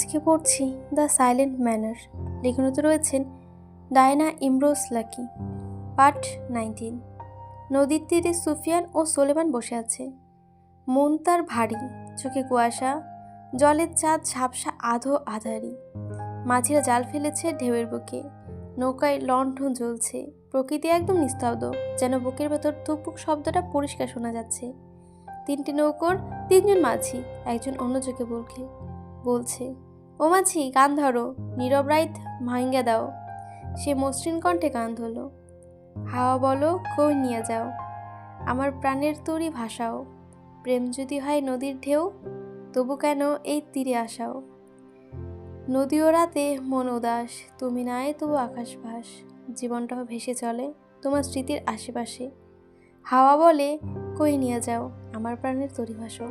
আজকে পড়ছি the silent manner. লেখনতে রয়েছেন Diana Imroz Lucky, part nineteen. নদীর তীরে সুফিয়ান ও সোলেমান বসে আছে। মন তার ভারী, চোখে কুয়াশা, জলের চাঁদ ঝাপসা আধো আধারি। মাঝিরা জাল ফেলেছে ঢেউয়ের বুকে, নৌকায় লণ্ঠন জ্বলছে, প্রকৃতি একদম নিস্তব্ধ, যেন বুকের ভেতর টুকপুক শব্দটা পরিষ্কার শোনা যাচ্ছে। তিনটি নৌকোর তিনজন মাঝি, একজন অন্য চোখে বলকে, বলছে ও মাছি গান ধরো। নীরব রাইত ভাঙ্গা দাও। সে মসৃণ কণ্ঠে গান ধরলো। হাওয়া বলো কই নিয়ে যাও। আমার প্রাণের তরি ভাসাও। প্রেম যদি হয় নদীর ঢেউ, তবু কেন এই তীরে আসাও? নদী ও রাতে মন উদাস, তুমি নাই তবু আকাশ ভাস। জীবনটাও ভেসে চলে তোমার স্মৃতির আশেপাশে। হাওয়া বলে, কই নিয়ে যাও, আমার প্রাণের তরি ভাসাও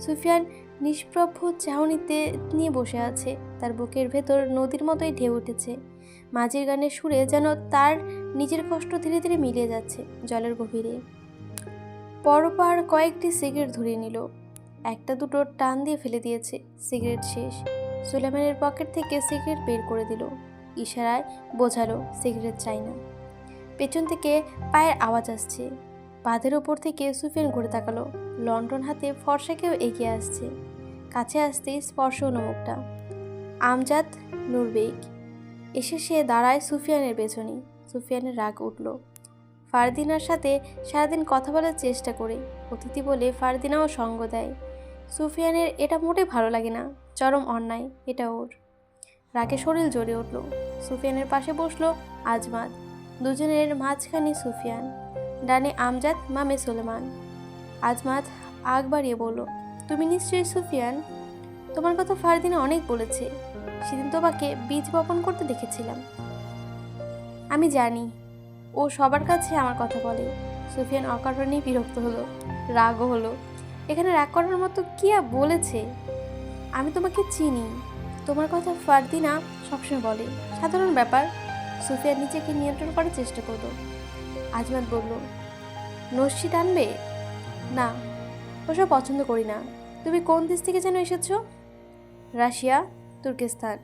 সুফিয়ান নিষ্প্রভ চাহনিতে নিয়ে বসে আছে। তার বুকের ভেতর নদীর মতোই ঢেউ উঠেছে। মাঝির গানের সুরে যেন তার নিজের কষ্ট ধীরে ধীরে মিলিয়ে যাচ্ছে জলের গভীরে। পরপার কয়েকটি সিগারেট ধরিয়ে নিল। একটা দুটো টান দিয়ে ফেলে দিয়েছে। সিগারেট শেষ। সুলেমানের পকেট থেকে সিগারেট বের করে দিল। ইশারায় বোঝালো, সিগারেট চাই না। পেছন থেকে পায়ের আওয়াজ আসছে। বাঁধের ওপর থেকে সুফিয়ান ঘুরে তাকালো। লন্ডন হাতে ফর্সা কেউ এগিয়ে আসছে। কাছে আসতেই স্পর্শ মুখটা। আমজাদ, নুরবেগ। এসে সে দাঁড়ায় সুফিয়ানের পেছনে। সুফিয়ানের রাগ উঠল। ফারদিনার সাথে সারাদিন কথা বলার চেষ্টা করে। অতিথি বলে ফারদিনাও সঙ্গ দেয়। সুফিয়ানের এটা মোটে ভালো লাগে না। চরম অন্যায়, এটা ওর। রাগে শরীর জ্বরে উঠল। সুফিয়ানের পাশে বসল আজমাদ। দুজনের মাঝখানে সুফিয়ান। ডানে আমজাদ, মামে সুলেমান। আজমাদ আগ বাড়িয়ে বলল তুমি নিশ্চয়ই সুফিয়ান। তোমার কথা ফারদিনা অনেক বলেছে। সেদিন তোমাকে বীজ বপন করতে দেখেছিলাম। আমি জানি, ও সবার কাছে আমার কথা বলে। সুফিয়ান অকারণেই বিরক্ত হলো, রাগও হলো। এখানে রাগ করার মতো কি আর বলেছে? আমি তোমাকে চিনি। তোমার কথা ফারদিনা সবসময় বলে। সাধারণ ব্যাপার। সুফিয়ান নিজেকে নিয়ন্ত্রণ করার চেষ্টা করল। আজমাদ বলল নস্যি টানবে না, ওসব পছন্দ করি না। তুমি কোন দেশ থেকে যেন এসেছ? Russia, Turkestan.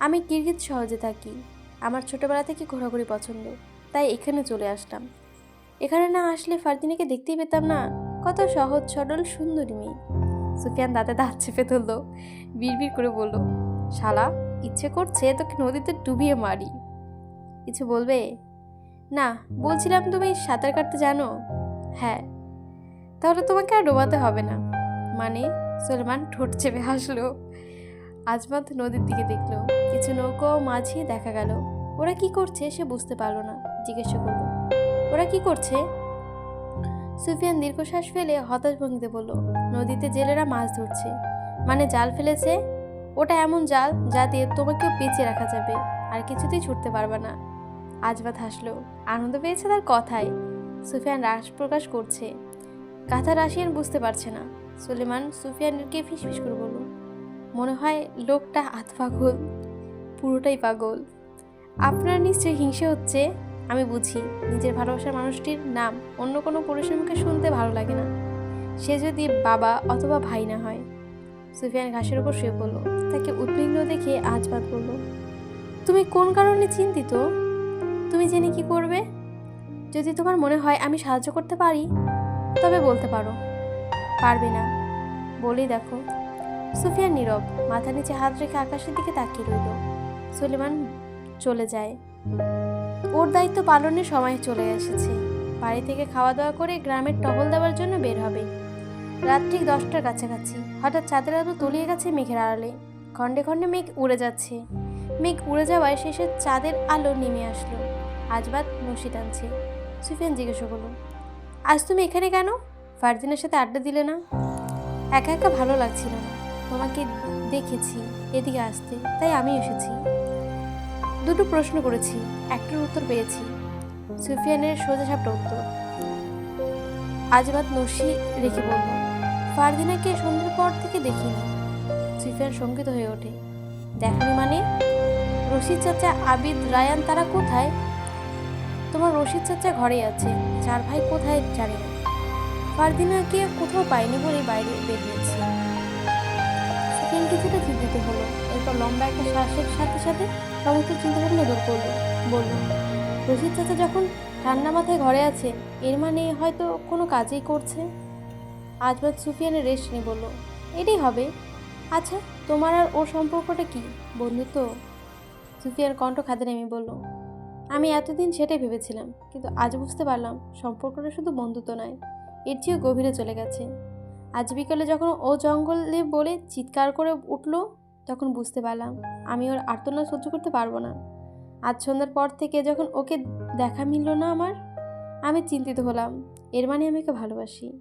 আমি কিরগিজ সহজে থাকি। আমার ছোটবেলা থেকে ঘোরাঘুরি পছন্দ, তাই এখানে চলে আসলাম। এখানে না আসলে ফারদিনাকে দেখতেই পেতাম না। কত সহজ, সরল, সুন্দরী মেয়ে। সুফিয়ান দাঁতে দাঁত চেপে তুললো বিড়বিড় করে বলল, শালা, ইচ্ছে করছে তোকে নদীতে ডুবিয়ে মারি। কিছু বলবে? না, বলছিলাম তুমি সাঁতার কাটতে জানো? হ্যাঁ তাহলে তোমাকে আর ডোবাতে হবে না। মানে সলমান ঠোঁট চেপে হাসলো। আজমাত নদীর দিকে দেখল। কিছু নৌকো মাঝি দেখা গেল। ওরা কি করছে সে বুঝতে পারল না, জিজ্ঞাসা করল। ওরা কি করছে? সুফিয়ান দীর্ঘশ্বাস ফেলে হতাশ ভঙ্গিতে বলল, নদীতে জেলেরা মাছ ধরছে। মানে জাল ফেলেছে? ওটা এমন জাল যা দিয়ে তোমাকেও বেঁচে রাখা যাবে, আর কিছুতেই ছুটতে পারবে না। আজবাত হাসলো, আনন্দ পেয়েছে তার কথায়। সুফিয়ান রাস প্রকাশ করছে। কাথা রাশিয়ান বুঝতে পারছে না। সুলেমান সুফিয়ানকে ফিসফিস করে বলল, মনে হয় লোকটা আত পাগল, পুরোটাই পাগল। আপনার নিশ্চয়ই হিংসে হচ্ছে, আমি বুঝি। নিজের ভালোবাসার মানুষটির নাম অন্য কোনো পুরুষের মুখে শুনতে ভালো লাগে না। সে যদি বাবা অথবা ভাই না হয়। সুফিয়ান ঘাসের উপর শুয়ে পড়ল, তাকে উদ্বিগ্ন দেখে আজবাদ বলল তুমি কোন কারণে চিন্তিত? তুমি জেনে কি করবে? যদি তোমার মনে হয় আমি সাহায্য করতে পারি, তবে বলতে পারো। পারবে না। বলেই দেখো। সুফিয়ান নীরব, মাথা নিচে হাত রেখে আকাশের দিকে তাকিয়ে রইল। সুলেমান চলে যায়। ওর দায়িত্ব পালনের সময় চলে এসেছে। বাড়ি থেকে খাওয়া দাওয়া করে গ্রামের টহল দেওয়ার জন্য বের হবে। রাত ঠিক দশটার কাছাকাছি। হঠাৎ চাঁদের আলো তলিয়ে গেছে মেঘের আড়ালে। খণ্ডে খণ্ডে মেঘ উড়ে যাচ্ছে। মেঘ উড়ে যাওয়ায় শেষে চাঁদের আলো নেমে আসলো। আজবাদ নসি টানছে। সুফিয়ান জিজ্ঞাসা করল, আজ তুমি এখানে কেন? ফারদিনের সাথে আড্ডা দিলে না? একা একা ভালো লাগছিল না। তোমাকে দেখেছি, এদিকে আসতে, তাই আমি এসেছি। দুটো প্রশ্ন করেছি, একটার উত্তর পেয়েছি। সুফিয়ানের সোজাসাপটা উত্তর। আজবাদ নসি রেখে বলল ফারদিনাকে সন্ধ্যের পর থেকে দেখিনি। সুফিয়ান শঙ্কিত হয়ে ওঠে। দেখনি মানে? রশিদ চাচা, আবিদ, রায়ান তারা কোথায়? তোমার রশিদ চাচা ঘরেই আছে। চার ভাই কোথায় জানি না। ফারদিনাকে কোথাও পাইনি বলে বাইরে বেরিয়েছি সুফিয়ান কিছুটা চিন্তিত হলো। এরপর লম্বা একটা শ্বাসের সাথে সাথে সমস্ত চিন্তাভাবনা দূর করল। বলল, রশিদ চাচা যখন ঠান্ডা মাথায় ঘরে আছে, এর মানে হয়তো কোনো কাজেই করছে? আজবাদ সুফিয়ানের রেস্ট নিয়ে বলল, এটাই হবে। আচ্ছা তোমার আর ওর সম্পর্কটা কি, বন্ধুত্ব? সুফিয়ার কণ্ঠ খাদে নেমে বলল, আমি এতদিন সেটাই ভেবেছিলাম, কিন্তু আজ বুঝতে পারলাম সম্পর্কটা শুধু বন্ধুত্ব নয়। এর চেয়েও গভীরে চলে গেছে। আজ বিকালে যখন ও জঙ্গলে বলে চিৎকার করে উঠল, তখন বুঝতে পারলাম আমি ওর আর্তনা সহ্য করতে পারব না। আজ সন্ধ্যার পর থেকে যখন ওকে দেখা মিলল না আমার, আমি চিন্তিত হলাম। এর মানে আমি ওকে ভালোবাসি।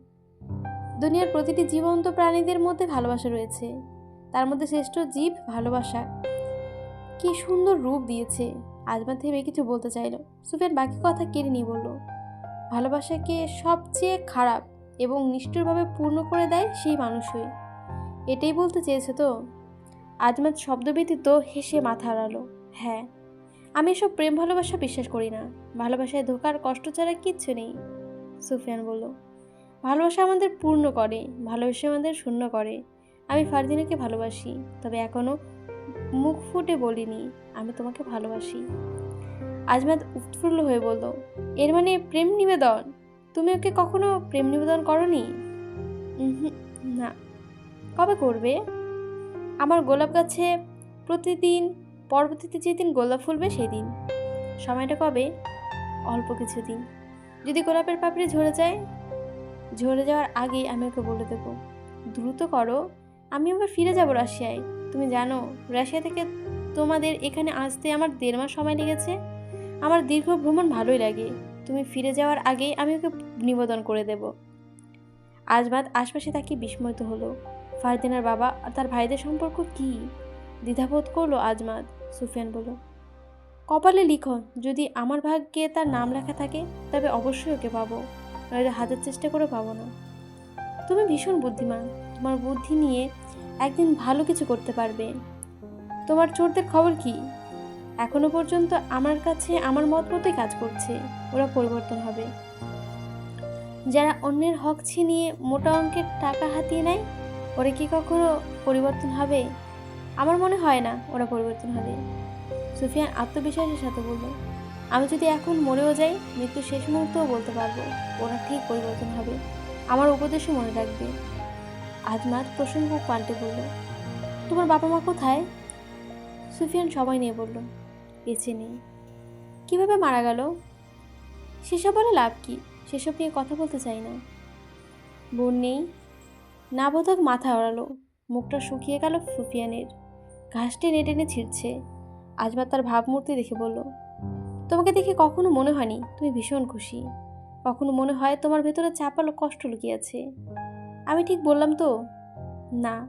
দুনিয়ার প্রতিটি জীবন্ত প্রাণীদের মধ্যে ভালোবাসা রয়েছে। তার মধ্যে শ্রেষ্ঠ জীব ভালোবাসা। কি সুন্দর রূপ দিয়েছে। আজমা থেমে কিছু বলতে চাইলো। সুফিয়ান বাকি কথা কেড়ে নিয়ে বলল ভালোবাসাকে সবচেয়ে খারাপ এবং নিষ্ঠুরভাবে পূর্ণ করে দেয় সেই মানুষই? এটাই বলতে চেয়েছে তো? আজমাত শব্দ ব্যতীত হেসে মাথা আড়ালো। হ্যাঁ আমি এসব প্রেম ভালোবাসা বিশ্বাস করি না। ভালোবাসায় ধোকার কষ্ট ছাড়া কিচ্ছু নেই, সুফিয়ান বলল। ভালোবাসা আমাদের পূর্ণ করে, ভালোবাসা আমাদের শূন্য করে। আমি ফারদিনাকে ভালোবাসি, তবে এখনও মুখ ফুটে বলিনি, আমি তোমাকে ভালোবাসি। আজমাদ উৎফুল্ল হয়ে বলল, এর মানে প্রেম নিবেদন? তুমি ওকে কখনো প্রেম নিবেদন করনি? না। কবে করবে? আমার গোলাপ গাছে প্রতিদিন, পরবর্তীতে যেদিন গোলাপ ফুলবে সেই দিন সময়টা কবে? অল্প কিছুদিন। যদি গোলাপের পাপড়ি ঝরে যায়? ঝরে যাওয়ার আগে আমি ওকে বলে দেবো। দ্রুত করো। আমি আবার ফিরে যাব রাশিয়ায়। তুমি জানো, রাশিয়া থেকে তোমাদের এখানে আসতে আমার দেড় মাস সময় লেগেছে। আমার দীর্ঘ ভ্রমণ ভালোই লাগে। তুমি ফিরে যাওয়ার আগেই আমি ওকে নিবেদন করে দেব। আজবাদ আশপাশে তাকে বিস্ময়িত হলো। ফারদিনার বাবা আর তার ভাইদের সম্পর্ক কি? দ্বিধাবোধ করল আজমাদ। সুফিয়ান বলল, কপালে লিখন, যদি আমার ভাগ্যে তার নাম লেখা থাকে, তবে অবশ্যই ওকে পাবো। নইলে হাজার চেষ্টা করে পাবো না। তুমি ভীষণ বুদ্ধিমান। তোমার বুদ্ধি নিয়ে একদিন ভালো কিছু করতে পারবে। তোমার চোরদের খবর কি? এখনও পর্যন্ত আমার কাছে আমার মত মতোই কাজ করছে। ওরা পরিবর্তন হবে। যারা অন্যের হক ছিনিয়ে মোটা অঙ্কের টাকা হাতিয়ে নেয়, ওরা কি কখনো পরিবর্তন হবে? আমার মনে হয় না ওরা পরিবর্তন হবে। সুফিয়ান আত্মবিশ্বাসের সাথে বলল, আমি যদি এখন মরেও যাই, মৃত্যু শেষ মুহূর্তেও বলতে পারব, ওরা ঠিক পরিবর্তন হবে। আমার উপদেশও মনে রাখবে। আজমাত প্রসঙ্গ পাল্টে বলল, তোমার বাবা মা কোথায়? সুফিয়ান সবাই নিয়ে বলল বেঁচে নেই। কীভাবে মারা গেল? সেসব বলে লাভ কি? সেসব নিয়ে কথা বলতে চাই না। বোন নেই। না বোধক মাথা ওড়ালো। মুখটা শুকিয়ে গেল সুফিয়ানের। ঘাসটি টেনে টেনে ছিঁড়ছে। আজবার তার ভাবমূর্তি দেখে বলল, তোমাকে দেখে কখনো মনে হয়নি তুমি ভীষণ খুশি। কখনো মনে হয় তোমার ভেতরে চাপালো কষ্ট লুকিয়ে আছে। আমি ঠিক বললাম তো? না।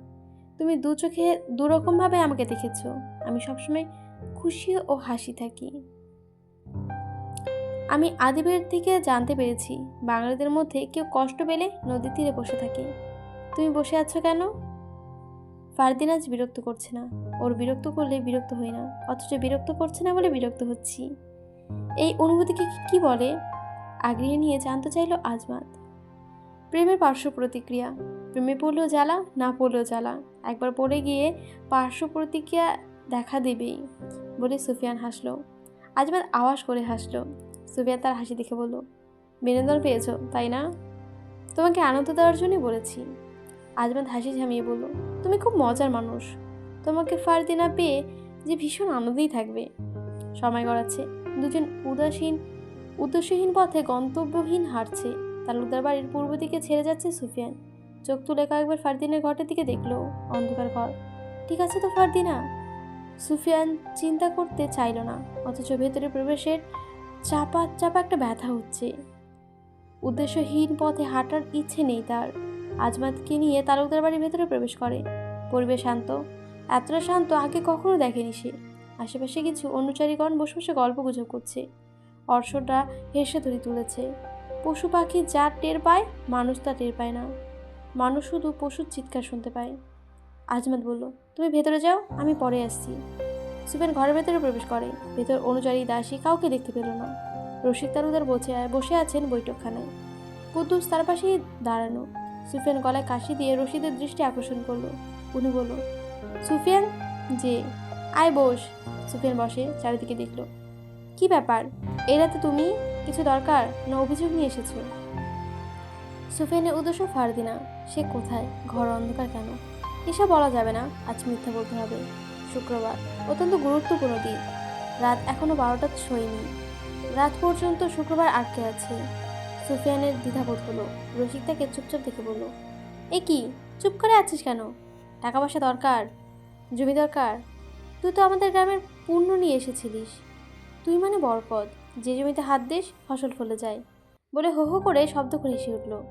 তুমি দু চোখে দুরকমভাবে আমাকে দেখেছ। আমি সবসময় খুশি ও হাসি থাকি। আমি আদিবের থেকে জানতে পেরেছি, বাঙালিদের মধ্যে কেউ কষ্ট পেলে নদীর তীরে বসে থাকে। তুমি বসে আছো কেন? ফারদিনাজ বিরক্ত করছে না। ওর বিরক্ত করলে বিরক্ত হই না, অথচ বিরক্ত করছে না বলে বিরক্ত হচ্ছি। এই অনুভূতিকে কি- বলে? আগ্রিয়ে নিয়ে জানতে চাইলো আজমাত। প্রেমের পার্শ্ব প্রতিক্রিয়া। প্রেমে পড়লেও জ্বালা, না পড়লেও জ্বালা। একবার পড়ে গিয়ে পার্শ্ব প্রতিক্রিয়া দেখা দেবেই। বলে সুফিয়ান হাসলো। আজমাত আওয়াজ করে হাসলো। সুফিয়ান তার হাসি দেখে বলল, বিনোদন পেয়েছ, তাই না? তোমাকে আনন্দ দেওয়ার জন্যই বলেছি। আজমাত হাসি ঝামিয়ে বলল, তুমি খুব মজার মানুষ। তোমাকে ফারদিনা পেয়ে যে ভীষণ আনন্দেই থাকবে। সময় গড়াচ্ছে। দুজন উদাসীন, উদ্দেশ্যহীন পথে গন্তব্যহীন হাঁটছে। তালুকদার বাড়ির পূর্ব দিকে ছেড়ে যাচ্ছে সুফিয়ান। চোখ তুলে কয়েকবার ফারদিনের ঘরটার দিকে দেখল। অন্ধকার ঘর। ঠিক আছে তো ফারদিনা সুফিয়ান চিন্তা করতে চাইল না, অথচ ভেতরে প্রবেশের চাপা চাপা একটা ব্যথা হচ্ছে। উদ্দেশ্যহীন পথে হাঁটার ইচ্ছে নেই তার। আজমাতকে নিয়ে তালুকদার বাড়ির ভেতরে প্রবেশ করে। পরিবেশ শান্ত, এতটা শান্ত আগে কখনো দেখেনি সে। আশেপাশে কিছু অনুচারীগণ বসে বসে গল্প গুজব করছে। অর্শটা হেসে ধরে তুলেছে। পশু পাখি যা টের পায়, মানুষ তা টের পায় না। মানুষ শুধু পশুর চিৎকার শুনতে পায়। আজমাত বলল, তুমি ভেতরে যাও, আমি পরে আসছি। সুপেন ঘরের ভেতরে প্রবেশ করে। ভেতর অনুযায়ী দাসী কাউকে দেখতে পেল না। রসিক তালুদার বসে বসে আছেন বৈঠকখানায়। কুদ্দুস তার পাশেই দাঁড়ানো। সুফিয়ান গলায় কাশি দিয়ে রশিদের দৃষ্টি আকর্ষণ করল। উনি বলল, সুফিয়ান, যে, আয় বস। সুফিয়ান বসে চারিদিকে দেখল, কি ব্যাপার? এই রাতে তুমি কিছু দরকার না অভিযোগ নিয়ে এসেছ? সুফিয়ানের উদ্দেশ্য ফারদিনা। সে কোথায়? ঘর অন্ধকার কেন? এসব বলা যাবে না। আজ মিথ্যা বলতে হবে। শুক্রবার। অত্যন্ত গুরুত্বপূর্ণ দিন। রাত এখনও বারোটা ছয়নি রাত পর্যন্ত শুক্রবার আটকে আছে। সুফিয়ানের দ্বিধাবোধ হলো। রসিক তাকে চুপচাপ দেখে বলল, এ কি? চুপ করে আছিস কেন? টাকা পয়সা দরকার? জমি দরকার? তুই তো আমাদের গ্রামের পূর্ণ নিয়ে এসেছিলিস। তুই মানে বরপদ যে জমিতে হাত দিস, ফসল ফলে যায়। বলে হো হো করে শব্দ করে হেসে উঠল।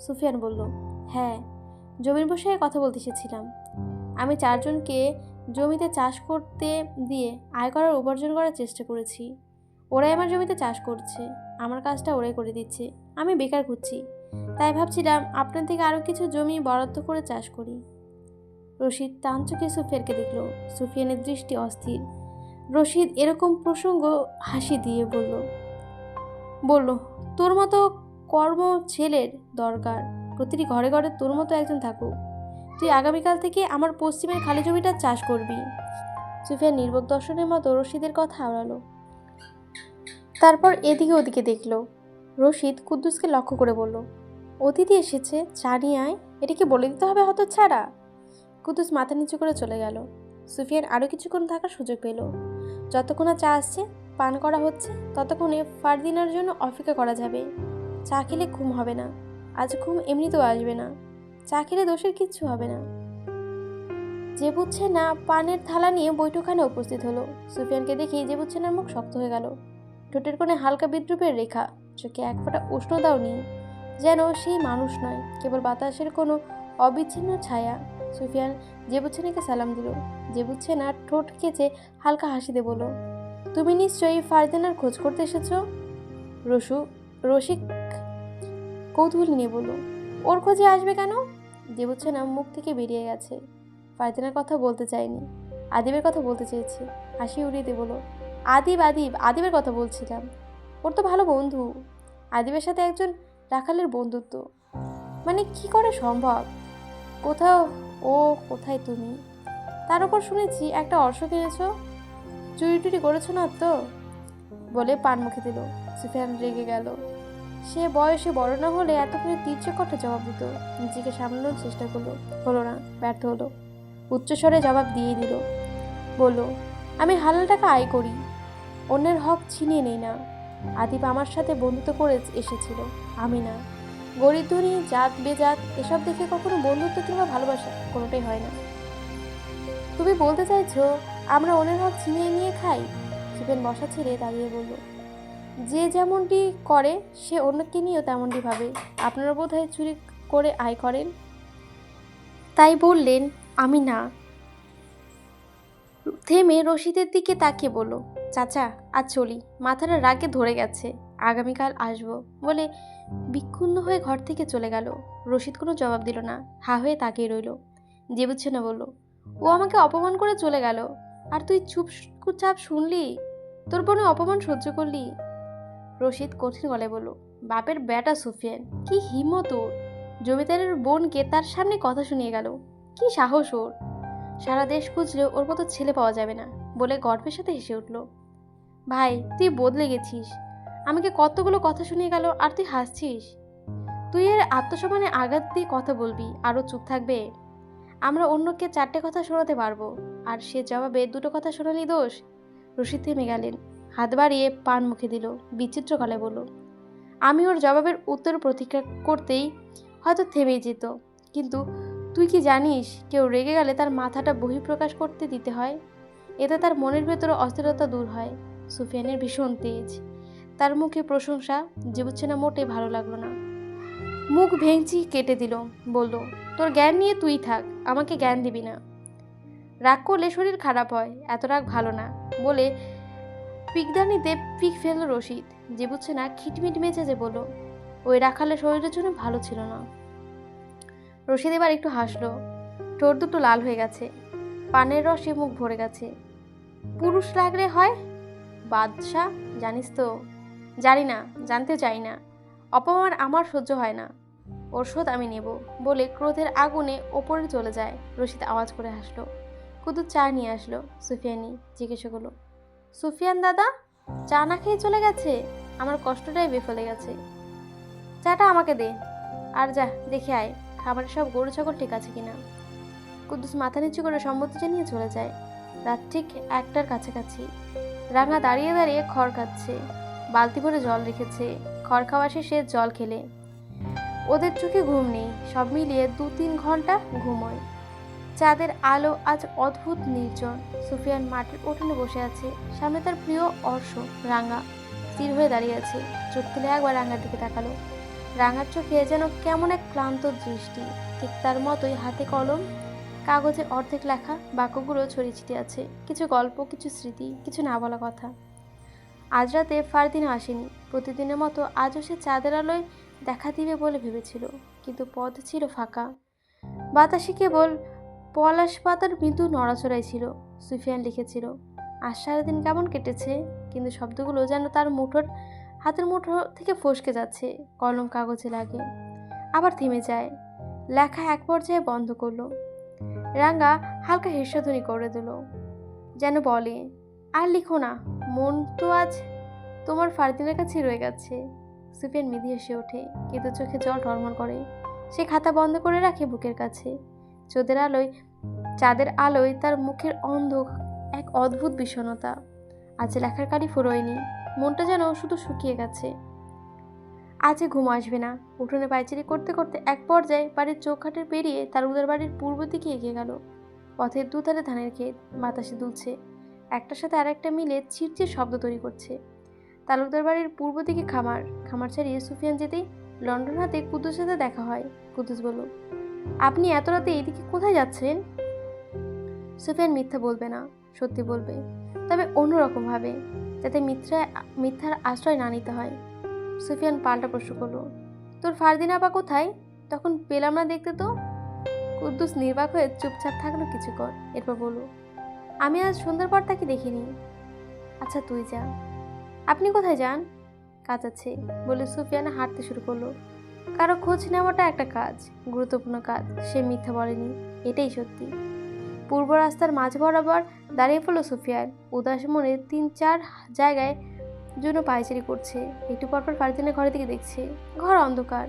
সুফিয়ান বলল হ্যাঁ জমির বসে কথা বলতে এসেছিলাম। আমি চারজনকে জমিতে চাষ করতে দিয়ে আয় করার উপার্জন করার চেষ্টা করেছি। ওরাই আমার জমিতে চাষ করছে। আমার কাজটা ওরাই করে দিচ্ছে। আমি বেকার খুঁজছি। তাই ভাবছিলাম আপনার থেকে আরও কিছু জমি বরাদ্দ করে চাষ করি। রশিদ চোখে সুফিয়ানকে দেখল। সুফিয়ানের দৃষ্টি অস্থির। রশিদ এরকম প্রসঙ্গ হাসি দিয়ে বলল বলল, তোর মতো কর্ম ছেলের দরকার। প্রতিটি ঘরে ঘরে তোর মতো একজন থাকুক। তুই আগামীকাল থেকে আমার পশ্চিমের খালি জমিটা চাষ করবি। সুফিয়ান নির্বোধ দর্শনের মতো রশিদের কথা আওড়ালো তারপর এদিকে ওদিকে দেখল। রশিদ কুদ্দুসকে লক্ষ্য করে বলল, অতিথি এসেছে, চা নিয়ে আয়। এটা কি বলে দিতে হবে হত ছাড়া কুদ্দুস মাথা নিচু করে চলে গেল। সুফিয়ান আরও কিছুক্ষণ থাকার সুযোগ পেল। যতক্ষণ চা আসছে, পান করা হচ্ছে, ততক্ষণে ফারদিনার জন্য অপেক্ষা করা যাবে। চা খেলে ঘুম হবে না। আজ ঘুম এমনিতেও আসবে না। চা খেলে দোষের কিচ্ছু হবে না। যে বুঝছে না, পানের থালা নিয়ে বৈঠকখানে উপস্থিত হলো। সুফিয়ানকে দেখে যে বুঝছে না, মুখ শক্ত হয়ে গেল। ঠোঁটের কোণে হালকা বিদ্রুপের রেখা। চোখে এক ফোঁটা উষ্ণতাও নেই। যেন সেই মানুষ নয়, কেবল বাতাসের কোনো অবিচ্ছিন্ন ছায়া। সুফিয়ান যে বুচ্ছেনাকে সালাম দিল। যে বুঝছে না, ঠোঁট কেচে হালকা হাসি দিয়ে বলল, তুমি নিশ্চয়ই ফারদিনার খোঁজ করতে এসেছ? রসু, রসিক কৌতূহল নিয়ে বলল, ওর খোঁজে আসবে কেন? যে বুঝছে না মুখ থেকে বেরিয়ে গেছে। ফারদিনার কথা বলতে চায়নি। আদিবের কথা বলতে চেয়েছি। হাসি উড়িয়ে দিয়ে বলো আদিব আদিব, আদিবের কথা বলছিলাম। ওর তো ভালো বন্ধু। আদিবের সাথে একজন রাখালের বন্ধুত্ব। মানে কি করে সম্ভব? কোথাও, ও কোথায় তুমি? তার উপর শুনেছি একটা অর্শ কিনেছ। চুরি টুরি করেছ না তো? বলে পান মুখে দিল। সুফিয়ান রেগে গেল। সে বয়সে বড় না হলে এতক্ষণে তীর্চে কটা জবাব দিত। নিজেকে সামলানোর চেষ্টা করল। হলো না, ব্যর্থ হলো। উচ্চস্বরে জবাব দিয়ে দিল। বলল, আমি হালাল টাকা আয় করি। অন্যের হক ছিনিয়ে নেই না। আদিপ আমার সাথে বন্ধুত্ব করে এসেছিল। আমি না। গরিব ধনী, জাত বেজাত, এসব দেখে কখনো বন্ধুত্ব কিংবা ভালোবাসা কোনোটাই হয় না। তুমি বলতে চাইছো, আমরা অন্যের হক ছিনিয়ে নিয়ে খাই? সুপেন বসা ছেড়ে দাঁড়িয়ে বলল যে যেমনটি করে, সে অন্যকে নিয়েও তেমনটি ভাবে। আপনারা বোধহয় চুরি করে আয় করেন? তাই বললেন, আমি না। থেমে রশিদের দিকে তাকিয়ে বলল, চাচা, আজ চলি। মাথাটা রাগে ধরে গেছে। আগামীকাল আসব। বলে বিক্ষুণ্ণ হয়ে ঘর থেকে চলে গেল। রশিদ কোনো জবাব দিল না, হা হয়ে তাকিয়ে রইল। যে বুঝছে না বলল, ও আমাকে অপমান করে চলে গেল। আর তুই চুপ চাপ শুনলি? তোর বোনে অপমান সহ্য করলি? রশিদ কঠিন গলায় বলল, বাপের বেটা সুফিয়ান, কি হিম্মত ওর? জমিদারের বোনকে তার সামনে কথা শুনিয়ে গেল, কি সাহস ওর? সারা দেশ খুঁজলেও ওর মতো ছেলে পাওয়া যাবে না, বলে গর্বের সাথে হেসে উঠল। ভাই, তুই বদলে গেছিস, আমাকে কতগুলো কথা শুনিয়ে গেল আর তুই হাসছিস? তুই এর আত্মসম্মানে আঘাত দিয়ে কথা বলবি আরও চুপ থাকবে? আমরা অন্যকে চারটে কথা শোনাতে পারব, আর সে জবাবে দুটো কথা শোনালি দোষ? রশিদ থেমে গেলেন। হাত বাড়িয়ে পান মুখে দিল বিচিত্র গলায় বলল, আমি ওর জবাবের উত্তর প্রতিক্রিয়া করতেই হয়তো থেমেই যেত। কিন্তু তুই কি জানিস কেউ রেগে গেলে তার মাথাটা বহিঃপ্রকাশ করতে দিতে হয়? এতে তার মনের ভেতরে অস্থিরতা দূর হয়। সুফিয়ানের ভীষণ তেজ। তার মুখে প্রশংসা যে বুঝছে না মোটেই ভালো লাগল না। মুখ ভেঙচি কেটে দিল, বলল, তোর জ্ঞান নিয়ে তুই থাক, আমাকে জ্ঞান দিবি না। রাগ করলে শরীর খারাপ হয়, এত রাগ ভালো না। বলে পিকদানিতে পিক ফেলল রশিদ, যে বুঝছে না খিটমিট মেজে বলল, ওই রাখালে শরীরের জন্য ভালো ছিল না। রশিদ এবার একটু হাসলো, ঠোঁট দুটো লাল হয়ে গেছে, পানের রসে মুখ ভরে গেছে। পুরুষ লাগলে হয়? বাদশাহ, জানিস তো, জানি না, জানতে চাই না। অপমান আমার সহ্য হয় না। ওর শোধ আমি নেব। বলে ক্রোধের আগুনে ওপরে চলে যায়। রশিদ আওয়াজ করে হাসলো। কুদুস চা নিয়ে আসলো, সুফিয়ানি জিজ্ঞেস করল। সুফিয়ান দাদা, চা না খেয়ে চলে গেছে? আমার কষ্টটাই বেফলে গেছে। চাটা আমাকে দে। আর যা, দেখে আয়, খাবারের সব গরু ছাগল ঠিক আছে কিনা? কুদ্দুস মাথা নিচু করে সম্মতি জানিয়ে চলে যায়। রাত ঠিক একটার কাছাকাছি। রাঙা দাঁড়িয়ে দাঁড়িয়ে খড় খাচ্ছে বালতি ভরে জল রেখেছে। খড় খাওয়া শেষে জল খেলে। ওদের চোখে ঘুম নেই। সব মিলিয়ে দু তিন ঘণ্টা ঘুমোয়। চাঁদের আলো আজ অদ্ভুত নির্জন। সুফিয়ান মাটির উঠোনে বসে আছে। সামনে তার প্রিয় অর্শ, রাঙা। স্থির হয়ে দাঁড়িয়ে আছে। চোখ তুলে একবার রাঙার দিকে তাকালো। রাঙার চোখে যেন কেমন এক ক্লান্ত দৃষ্টি। ঠিক তার মতোই হাতে কলম, কাগজে অর্ধেক লেখা, বাক্যগুলো ছড়িয়ে ছিটিয়ে আছে। কিছু গল্প, কিছু স্মৃতি, কিছু না বলা কথা। আজ রাতে ফারদিন আসেনি। প্রতিদিনের মতো আজও সে চাঁদের আলোয় দেখা দিবে বলে ভেবেছিল। কিন্তু পথ ছিল ফাঁকা। বাতাসে কেবল পলাশ পাতার মৃদু নড়াচড়াই ছিল। সুফিয়ান লিখেছিল, আজ সারাদিন কেমন কেটেছে? কিন্তু শব্দগুলো যেন তার মুঠোর, হাতের মুঠো থেকে ফসকে যাচ্ছে, কলম কাগজে লাগে। আবার থেমে যায়। লেখা এক পর্যায়ে বন্ধ করল। রাঙ্গা হালকা হেসাধ্বনি করে দিল। যেন বলে, আর লিখো না, মন তো আজ তোমার ফারদিনের কাছে রয়ে গেছে। সুফিয়ান মিধি হেসে ওঠে, কিন্তু চোখে জল টলমল করে। সে খাতা বন্ধ করে রাখে বুকের কাছে। চোদের আলোয়, চাঁদের আলোয় তার মুখের অন্ধ এক অদ্ভুত বিষণ্ণতা। আজ লেখার কালি ফুরোয়নি, মনটা যেন শুধু শুকিয়ে গেছে। আজে ঘুম আসবে না। উঠোনে পাইচারি করতে করতে এক পর্যায়ে বাড়ির চৌখাটের পেরিয়ে তালুকদার বাড়ির পূর্ব দিকে এগিয়ে গেল। পথের দুধারে ধানের ক্ষেত, বাতাসে দুলছে। একটার সাথে আর একটা মিলে চিরচির শব্দ তৈরি করছে। তালুকদার বাড়ির পূর্ব দিকে খামার। খামার ছাড়িয়ে সুফিয়ান যেতেই লন্ডন হাতে কুদ্দুসের সাথে দেখা হয়। কুদ্দুস বলল আপনি এত রাতে এইদিকে কোথায় যাচ্ছেন? সুফিয়ান মিথ্যা বলবে না, সত্যি বলবে। তবে অন্যরকমভাবে, যাতে মিথ্যা, মিথ্যার আশ্রয় না নিতে হয়। সুফিয়ান পাল্টা প্রশ্ন করল, তোর ফারদিন আপা কোথায়? তখন পেলাম না দেখতে তো? কুদ্দুস নির্বাক হয়ে চুপচাপ থাকল কিছুক্ষণ, এরপর বলল, আমি আজ সন্ধ্যার পর তাকে দেখিনি। আচ্ছা তুই যা। আপনি কোথায় যান? কাজ আছে, বলে সুফিয়ান হাঁটতে শুরু করল। কারও খোঁজ নেওয়াটা একটা কাজ, গুরুত্বপূর্ণ কাজ, সে মিথ্যা বলেনি, এটাই সত্যি। পূর্ব রাস্তার মাঝ বরাবর দাঁড়িয়ে পড়ল সুফিয়ান, উদাস মনে তিন চার জায়গায় জন্য পায়চারি করছে, একটু পরপর ফারদিনের ঘরের দিকে দেখছে, ঘর অন্ধকার।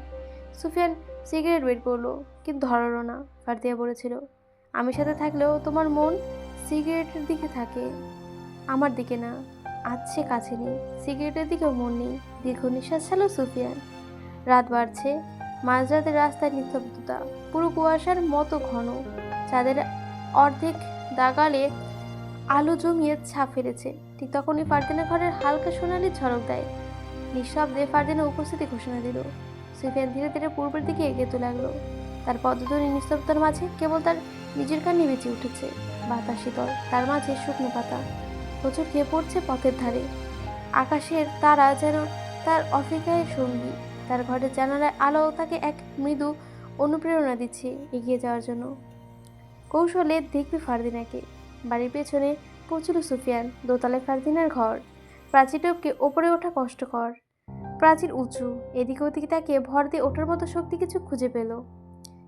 সুফিয়ান সিগারেট বের করল, কিন্তু ধরালো না ফারদিয়া বলেছিল, আমি সাথে থাকলেও তোমার মন সিগারেটের দিকে থাকে, আমার দিকে না সে কাছে নেই, সিগারেটের দিকেও মন নেই। দীর্ঘ নিঃশ্বাস ছাড়লো সুফিয়ান। রাত বাড়ছে। মাঝরাতের রাস্তায় নিস্তব্ধতা। পুরো কুয়াশার মতো ঘন। চাঁদের অর্ধেক দাগালে আলো জমিয়ে ছাপ ফেলেছে। ঠিক তখনই ফারদিনের ঘরের হালকা সোনালি ঝলক দেয়। নিঃশব্দে ফারদিনের উপস্থিতি ঘোষণা দিল। সুফিয়ান ধীরে ধীরে পূর্বের দিকে এগিয়ে লাগল তার পদধ্বনি নিস্তব্ধতার মাঝে কেবল তার নিজের কান্নি বেঁচে উঠেছে। বাতাস শীতল, তার মাঝে শুকনো পাতা। প্রচুর খেয়ে পড়ছে পথের ধারে। আকাশের তারা যেন তার অপেক্ষায় সঙ্গী। তার ঘরের জানালায় আলো তাকে এক মৃদু অনুপ্রেরণা দিচ্ছে এগিয়ে যাওয়ার জন্য। কৌশলে দেখবি ফারদিনাকে। বাড়ির পেছনে পৌঁছল সুফিয়ান, দোতলায় ফারদিনার ঘর। প্রাচীর টপকে ওপরে ওঠা কষ্টকর। প্রাচীর উঁচু, এদিকে ওদিকে তাকে ভর দিয়ে ওঠার মতো শক্তি কিছু খুঁজে পেল।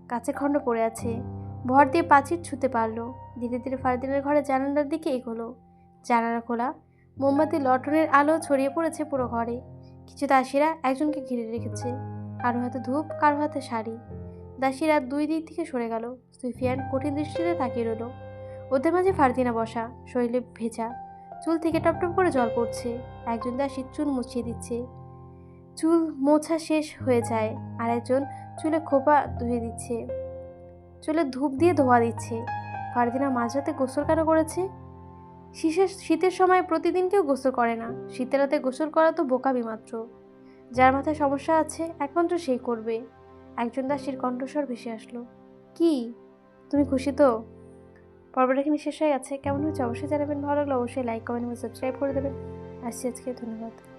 কাছে খণ্ড পড়ে আছে। ভর দিয়ে প্রাচীর ছুতে পারল। ধীরে ধীরে ফারদিনের ঘরে জানালার দিকে এগোলো। জানালা খোলা। মোমবাতি লটনের আলো ছড়িয়ে পড়েছে পুরো ঘরে। কিছু দাসীরা একজনকে ঘিরে রেখেছে, কারও হাতে ধূপ, কারও হাতে শাড়ি। দাসীরা দুই দিক থেকে সরে গেল। সুফিয়ান কঠিন দৃষ্টিতে তাকিয়ে রইল। ওদের মাঝে ফারদিনা বসা শরীরে ভেজা। চুল থেকে টপটপ করে জল পড়ছে। একজন দাসী চুল মুছিয়ে দিচ্ছে। চুল মোছা শেষ হয়ে যায়, আর একজন চুলে খোপা ধুয়ে দিচ্ছে। চুলে ধূপ দিয়ে ধোয়া দিচ্ছে। ফারদিনা মাঝরাতে গোসল কেন করেছে? শীতের শীতের সময় প্রতিদিন কেউ গোসল করে না। শীতের রাতে গোসল করা তো বোকাবি মাত্র। যার মাথায় সমস্যা আছে একমাত্র সেই করবে। একজন দাসীর কণ্ঠস্বর ভেসে আসলো। কি? তুমি খুশি তো? পর্বটা এখানে শেষ হয়ে গেছে। কেমন হয়েছে অবশ্যই জানাবেন। ভালো লাগল অবশ্যই লাইক কমেন্ট এবং সাবস্ক্রাইব করে দেবেন। আসছি আজকে, ধন্যবাদ।